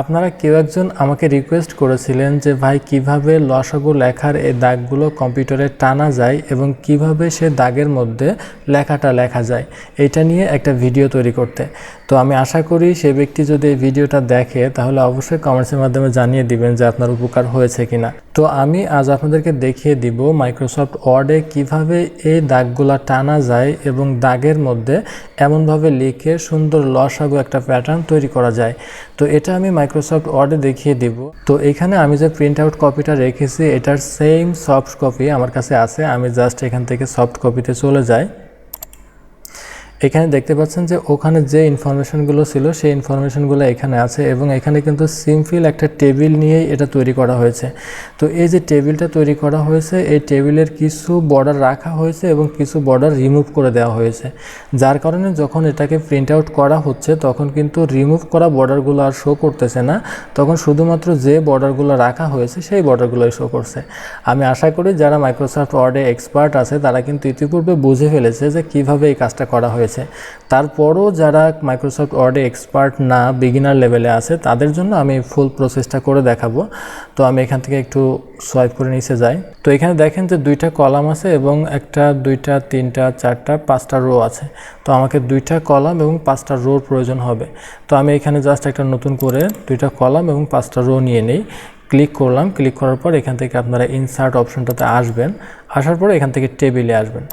আপনারা কেউ একজন আমাকে রিকোয়েস্ট করেছিলেন যে, ভাই, কীভাবে লসাগু লেখার এই দাগগুলো কম্পিউটারে টানা যায় এবং কীভাবে সে দাগের মধ্যে লেখাটা লেখা যায়? এটা নিয়ে একটা ভিডিও তৈরি করতে। তো আমি আশা করি সে ব্যক্তি যদি এই ভিডিওটা দেখে, তাহলে অবশ্যই কমেন্টসের মাধ্যমে জানিয়ে দিবেন যে আপনার উপকার হয়েছে কিনা। তো আমি আজ আপনাদেরকে দেখিয়ে দিব মাইক্রোসফট ওয়ার্ডে কীভাবে এই দাগগুলো টানা যায় এবং দাগের মধ্যে এমনভাবে লিখে সুন্দর লসাগু একটা প্যাটার্ন তৈরি করা যায়। তো এটা আমি মাইক্রোসফট ওয়ার্ডে দেখিয়ে দিব। তো এখানে আমি যে প্রিন্ট আউট কপিটা রেখেছি, এটার সেম সফট কপি আমার কাছে আছে। আমি জাস্ট এখান থেকে সফট কপিতে চলে যাই। এখানে দেখতে পাচ্ছেন যে ওখানে যে ইনফরমেশনগুলো ছিল, সেই ইনফরমেশনগুলো এখানে আছে এবং এখানে কিন্তু সিম্পল একটা টেবিল নিয়েই এটা তৈরি করা হয়েছে। তো এই যে টেবিলটা তৈরি করা হয়েছে, এই টেবিলের কিছু বর্ডার রাখা হয়েছে এবং কিছু বর্ডার রিমুভ করে দেওয়া হয়েছে। যার কারণে যখন এটাকে প্রিন্ট আউট করা হচ্ছে, তখন কিন্তু রিমুভ করা বর্ডারগুলো আর শো করতেছে না। তখন শুধুমাত্র যে বর্ডারগুলো রাখা হয়েছে, সেই বর্ডারগুলোই শো করছে। আমি আশা করি যারা মাইক্রোসফট ওয়ার্ডে এক্সপার্ট আছে, তারা কিন্তু ইতিপূর্বে বুঝে ফেলেছে যে কীভাবে এই কাজটা করা হয়েছে। তারপরও যারা মাইক্রোসফট ওয়ার্ডে এক্সপার্ট না বিগিনার লেভেলে আছে, তাদের জন্য আমি ফুল প্রসেসটা করে দেখাবো। তো আমি এখান থেকে একটু সোয়াইপ করে নিচে যাই। তো এখানে দেখেন যে দুইটা কলাম আছে এবং একটা, দুইটা, তিনটা, চারটা, পাঁচটা রো আছে। তো আমাকে দুইটা কলাম এবং পাঁচটা রোর প্রয়োজন হবে। তো আমি এখানে জাস্ট একটা নতুন করে দুইটা কলাম এবং পাঁচটা রো নিয়ে নিই। ক্লিক করলাম, ক্লিক করার পর এখান থেকে আপনারা ইনসার্ট অপশনটাতে আসবেন। আসার পর এখান থেকে টেবিলে আসবেন।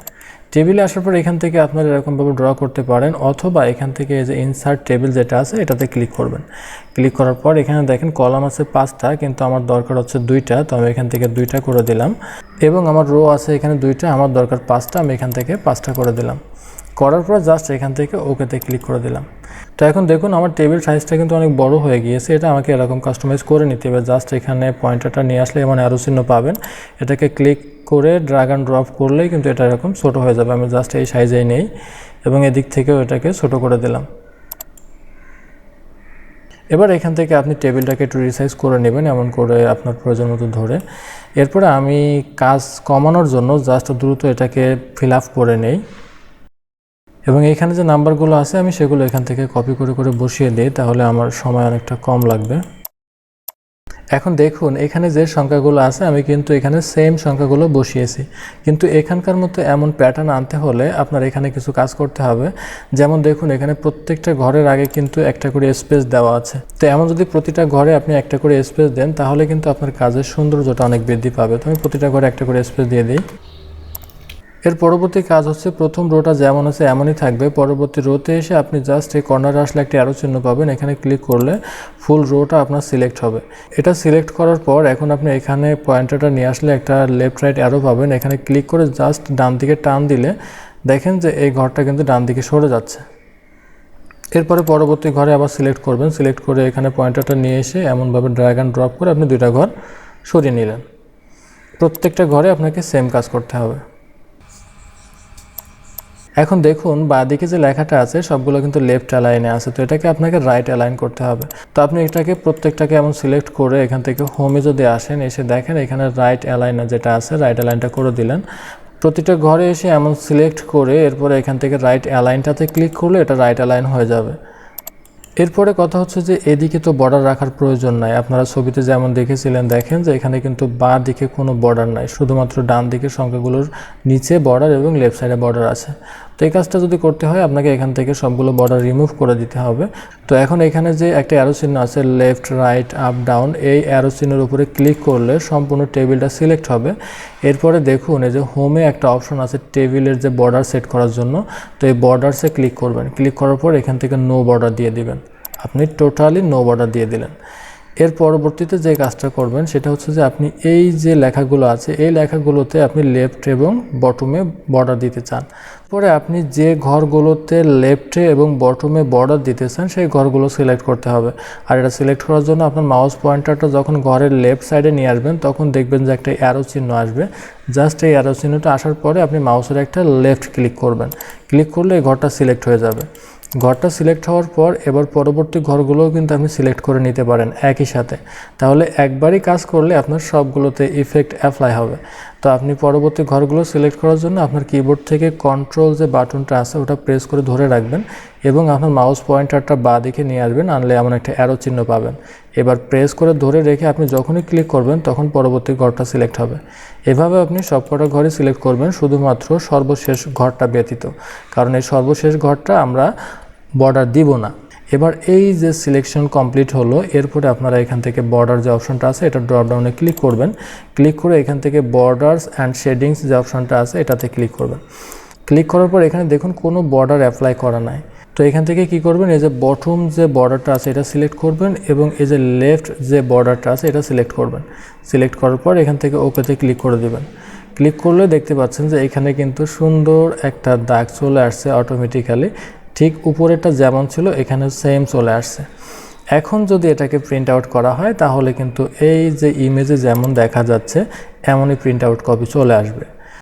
টেবিলে আসার পর এখান থেকে আপনারা এরকমভাবে ড্র করতে পারেন অথবা এখান থেকে যে ইনসার্ট টেবিল যেটা আছে, এটাতে ক্লিক করবেন। ক্লিক করার পর এখানে দেখেন কলাম আছে পাঁচটা, কিন্তু আমার দরকার হচ্ছে দুইটা, তো আমি এখান থেকে দুইটা করে দিলাম। এবং আমার রো আছে এখানে দুইটা, আমার দরকার পাঁচটা, আমি এখান থেকে পাঁচটা করে দিলাম। করার পর জাস্ট এখান থেকে ওকেতে ক্লিক করে দিলাম। তো এখন দেখুন আমার টেবিল সাইজটা কিন্তু অনেক বড় হয়ে গিয়েছে, এটা আমাকে এরকম কাস্টমাইজ করে নিতে হবে। জাস্ট এখানে পয়েন্টারটা নিয়ে আসলে এমন অ্যারো চিহ্ন পাবেন। এটাকে ক্লিক করে ড্রাগ অ্যান্ড ড্রপ করলেই কিন্তু এটা এরকম ছোটো হয়ে যাবে। আমি জাস্ট এই সাইজেই নেই এবং এদিক থেকেও এটাকে ছোটো করে দিলাম। এবার এখান থেকে আপনি টেবিলটাকে একটু রিসাইজ করে নেবেন এমন করে আপনার প্রয়োজন মতো ধরে। এরপরে আমি কাজ কমানোর জন্য জাস্ট দ্রুত এটাকে ফিল আপ করে নেই। এবং এখানে যে নাম্বারগুলো আছে, আমি সেগুলো এখান থেকে কপি করে করে বসিয়ে দিই, তাহলে আমার সময় অনেকটা কম লাগবে। এখন দেখুন, এখানে যে সংখ্যাগুলো আছে, আমি কিন্তু এখানে সেম সংখ্যাগুলো বসিয়েছি। কিন্তু এখানকার মতো এমন প্যাটার্ন আনতে হলে আপনার এখানে কিছু কাজ করতে হবে। যেমন দেখুন, এখানে প্রত্যেকটা ঘরের আগে কিন্তু একটা করে স্পেস দেওয়া আছে। তো এমন যদি প্রতিটা ঘরে আপনি একটা করে স্পেস দেন, তাহলে কিন্তু আপনার কাজের সৌন্দর্যটা অনেক বৃদ্ধি পাবে। তো আমি প্রতিটা ঘরে একটা করে স্পেস দিয়ে দিই। এর পরবর্তী কাজ হচ্ছে প্রথম রোটা যেমন আছে এমনই থাকবে। পরবর্তী রোতে এসে আপনি জাস্ট এই কর্নারে আসলে একটি আরও চিহ্ন পাবেন। এখানে ক্লিক করলে ফুল রোটা আপনার সিলেক্ট হবে। এটা সিলেক্ট করার পর এখন আপনি এখানে পয়েন্টারটা নিয়ে আসলে একটা লেফট রাইট অ্যারো পাবেন। এখানে ক্লিক করে জাস্ট ডান দিকে টান দিলে দেখেন যে এই ঘরটা কিন্তু ডান দিকে সরে যাচ্ছে। এরপরে পরবর্তী ঘরে আবার সিলেক্ট করবেন। সিলেক্ট করে এখানে পয়েন্টারটা নিয়ে এসে এমনভাবে ড্র্যাগ অ্যান্ড ড্রপ করে আপনি দুইটা ঘর সরিয়ে নিলেন। প্রত্যেকটা ঘরে আপনাকে সেম কাজ করতে হবে। এখন দেখুন বাঁদিকে যে লেখাটা আছে, সবগুলো কিন্তু লেফট অ্যালাইনে আছে, তো এটাকে আপনাকে রাইট অ্যালাইন করতে হবে। তো আপনি এটাকে প্রত্যেকটাকে এমন সিলেক্ট করে এখান থেকে হোমে যদি আসেন, এসে দেখেন এখানে রাইট অ্যালাইনে যেটা আছে রাইট অ্যালাইনটা করে দিলেন। প্রতিটা ঘরে এসে এমন সিলেক্ট করে এরপরে এখান থেকে রাইট অ্যালাইনটাতে ক্লিক করলে এটা রাইট অ্যালাইন হয়ে যাবে। এরপরে কথা হচ্ছে যে এদিকে তো বর্ডার রাখার প্রয়োজন নাই। আপনারা ছবিতে যেমন দেখেছিলেন, দেখেন যে এখানে কিন্তু বা দিকে কোনো বর্ডার নাই। শুধুমাত্র ডান দিকের সংখ্যাগুলোর নিচে বর্ডার এবং লেফট সাইডে বর্ডার আছে। তো এই কাজটা যদি করতে হয়, আপনাকে এখান থেকে সবগুলো বর্ডার রিমুভ করে দিতে হবে। তো এখন এখানে যে একটা অ্যারো চিহ্ন আছে লেফট রাইট আপ ডাউন এই অ্যারো চিহ্নের উপরে ক্লিক করলে সম্পূর্ণ টেবিলটা সিলেক্ট হবে। এরপরে দেখুন, এই যে হোমে একটা অপশন আছে টেবিলের যে বর্ডার সেট করার জন্য। তো এই বর্ডারসে ক্লিক করবেন। ক্লিক করার পর এখান থেকে নো বর্ডার দিয়ে দিবেন। আপনি টোটালি নো বর্ডার দিয়ে দিলেন। এর পরবর্তীতে যে কাজটা করবেন সেটা হচ্ছে যে আপনি এই যে লেখাগুলো আছে, এই লেখাগুলোতে আপনি লেফট এবং বটমে বর্ডার দিতে চান। পরে আপনি যে ঘরগুলোতে লেফটে এবং বটমে বর্ডার দিতে চান, সেই ঘরগুলো সিলেক্ট করতে হবে। আর এটা সিলেক্ট করার জন্য আপনার মাউস পয়েন্টারটা যখন ঘরের লেফট সাইডে নিয়ে আসবেন, তখন দেখবেন যে একটা অ্যারো চিহ্ন আসবে। জাস্ট এই অ্যারো চিহ্নটা আসার পরে আপনি মাউসের একটা লেফট ক্লিক করবেন। ক্লিক করলে এই ঘরটা সিলেক্ট হয়ে যাবে। ঘরটা সিলেক্ট হওয়ার পর এবার পরবর্তী ঘরগুলোও কিন্তু আপনি সিলেক্ট করে নিতে পারেন একই সাথে। তাহলে একবারই কাজ করলে আপনার সবগুলোতে ইফেক্ট অ্যাপ্লাই হবে। তো আপনি পরবর্তী ঘরগুলো সিলেক্ট করার জন্য আপনার কিবোর্ড থেকে কন্ট্রোল যে বাটনটা আছে, ওটা প্রেস করে ধরে রাখবেন এবং আপনার মাউস পয়েন্টারটা বা দিকে নিয়ে আসবেন, আনলে এমন একটা অ্যারো চিহ্ন পাবেন। এবার প্রেস করে ধরে রেখে আপনি যখনই ক্লিক করবেন, তখন পরবর্তী ঘরটা সিলেক্ট হবে। এভাবে আপনি সবকটা ঘরে সিলেক্ট করবেন, শুধুমাত্র সর্বশেষ ঘরটা ব্যতীত। কারণ এই সর্বশেষ ঘরটা আমরা বর্ডার দিব না। এবার এই যে সিলেকশন কমপ্লিট হলো, এরপরে আপনারা এখান থেকে বর্ডার যে অপশনটা আছে, এটা ড্রপডাউনে ক্লিক করবেন। ক্লিক করে এখান থেকে বর্ডার্স অ্যান্ড শেডিংস যে অপশনটা আছে, এটাতে ক্লিক করবেন। ক্লিক করার পর এখানে দেখুন কোনো বর্ডার অ্যাপ্লাই করা নাই। তো এখান থেকে কি করবেন, এই যে বটম যে বর্ডারটা আছে, এটা সিলেক্ট করবেন এবং এই যে লেফট যে বর্ডারটা আছে, এটা সিলেক্ট করবেন। সিলেক্ট করার পর এখান থেকে ওকেতে ক্লিক করে দেবেন। ক্লিক করলে দেখতে পাচ্ছেন যে এখানে কিন্তু সুন্দর একটা দাগ চলে আসছে অটোমেটিক্যালি ঠিক উপরেটা যেমন ছিল এখানে সেম চলে আসছে। এখন যদি এটাকে প্রিন্ট আউট করা হয়, তাহলে কিন্তু এই যে ইমেজে যেমন দেখা যাচ্ছে, এমনই প্রিন্ট আউট কপি চলে আসবে।